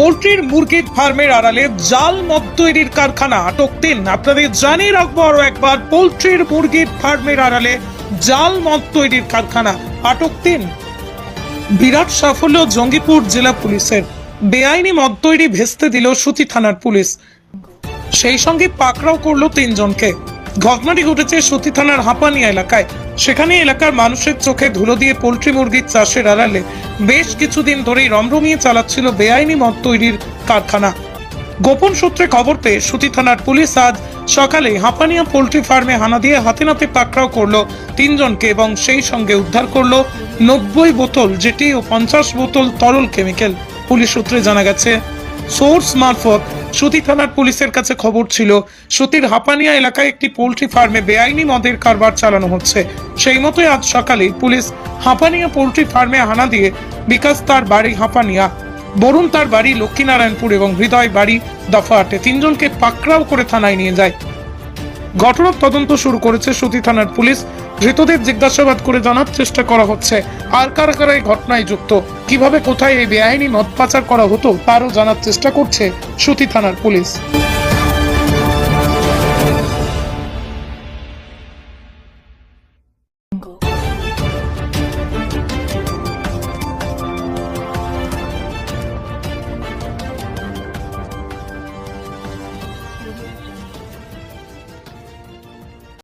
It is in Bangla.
পোল্ট্রির মুরগির ফার্মের আড়ালে জাল মদ তৈরির কারখানা আটক তিন। আপনাদের জানিয়ে রাখব আরও একবার, পোল্ট্রির মুরগির ফার্মের আড়ালে জাল মদ তৈরির কারখানা আটক তিন। বিরাট সাফল্য জঙ্গিপুর জেলা পুলিশের। বেআইনি মদ তৈরি ভেস্তে দিল সুতি থানার পুলিশ। সেই সঙ্গে পাকড়াও করল তিনজনকে। ঘটনাটি ঘটেছে সতী থানার হাঁপানিয়া এলাকায়। সেখানে এলাকার মানুষের চোখে ধুলো দিয়ে পোল্ট্রি মুরগির চাষের আড়ালে বেশ কিছুদিন ধরেই রমরমিয়ে চালাচ্ছিল বেআইনি মদ তৈরির কারখানা। গোপন সূত্রে খবর পেয়ে সুতি থানার পুলিশ আজ সকালে হাঁপানিয়া পোল্ট্রি ফার্মে হানা দিয়ে হাতে নাতে পাকড়াও করল তিনজনকে এবং সেই সঙ্গে উদ্ধার করল নব্বই বোতল যেটি ও পঞ্চাশ বোতল তরল কেমিক্যাল। পুলিশ সূত্রে জানা গেছে, সোর্স মারফত সুতি থানার পুলিশের কাছে খবর ছিল, সুতির হাপানিয়া এলাকায় একটি পোল্ট্রি ফার্মে বেআইনি মদের কারবার চালানো হচ্ছে। সেই মতোই আজ সকালে পুলিশ হাঁপানিয়া পোল্ট্রি ফার্মে হানা দিয়ে বিকাশ তার বাড়ি হাঁপানিয়া, বরুণ তার বাড়ি লক্ষ্মীনারায়ণপুর এবং হৃদয় বাড়ি দফা আটে তিনজনকে পাকড়াও করে থানায় নিয়ে যায়। ঘটনার তদন্ত শুরু করেছে সুতি থানার পুলিশ। ধৃতদের জিজ্ঞাসাবাদ করে জানার চেষ্টা করা হচ্ছে। আর কারা কারা এই ঘটনায় যুক্ত? কীভাবে কোথায় এই বেআইনি মদ পাচার করা হতো তারও জানার চেষ্টা করছে সুতি থানার পুলিশ।